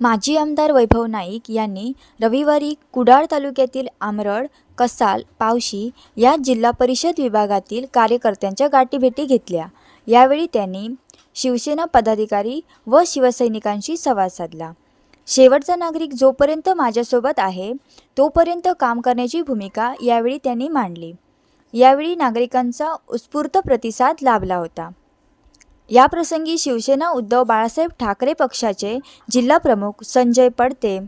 माजी आमदार वैभव नाईक यांनी रविवारी कुडाळ तालुक्यातील आमरड कसाल पावशी या जिल्हा परिषद विभागातील कार्यकर्त्यांच्या गाठीभेटी घेतल्या. यावेळी त्यांनी शिवसेना पदाधिकारी व शिवसैनिकांशी संवाद साधला. शेवटचा नागरिक जोपर्यंत माझ्यासोबत आहे तोपर्यंत काम करण्याची भूमिका यावेळी त्यांनी मांडली. यावेळी नागरिकांचा उत्स्फूर्त प्रतिसाद लाभला होता. याप्रसंगी शिवसेना उद्धव बाळासाहेब ठाकरे पक्षाचे जिल्हाप्रमुख संजय पडते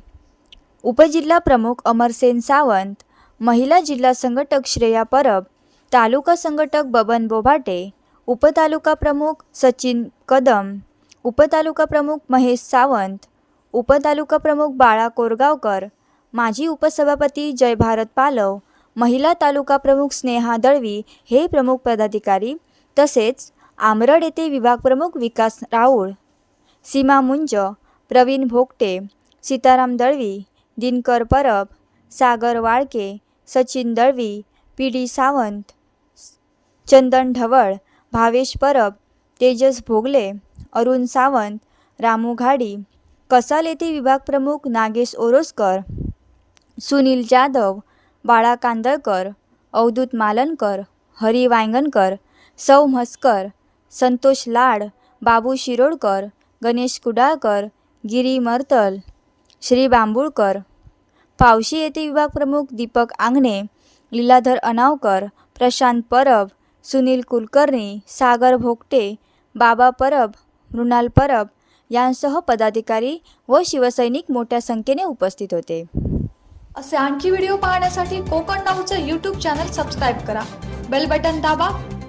उपजिल्हा प्रमुख अमरसेन सावंत महिला जिल्हा संघटक श्रेया परब तालुका संघटक बबन बोभाटे उपतालुका प्रमुख सचिन कदम उपतालुका प्रमुख महेश सावंत उपतालुका प्रमुख बाळा कोरगावकर माजी उपसभापती जयभारत पालव महिला तालुका प्रमुख स्नेहा दळवी हे प्रमुख पदाधिकारी तसेच आमरड येथे विभाग प्रमुख विकास राऊळ सीमा मुंज प्रवीण भोगटे सीताराम दळवी दिनकर परब सागर वाळके सचिन दळवी पी डी सावंत चंदन ढवळ भावेश परब तेजस भोगले अरुण सावंत रामू घाडी कसाल येथे विभाग प्रमुख नागेश ओरोसकर सुनील जाधव बाळा कांदळकर अवधूत मालनकर हरी वांगणकर सौ म्हस्कर संतोष लाड बाबू शिरोडकर गणेश कुडाळकर गिरी मर्तल श्री बांबुळकर. पावशी येथे विभाग प्रमुख दीपक आंगणे लीलाधर अनावकर प्रशांत परब सुनील कुलकर्णी सागर भोगटे बाबा परब मृणाल परब यांसह पदाधिकारी व शिवसैनिक मोठ्या संख्येने उपस्थित होते. असे आणखी व्हिडिओ पाहण्यासाठी कोकण नाऊचं यूट्यूब चॅनल सबस्क्राईब करा. बेल बटन दाबा.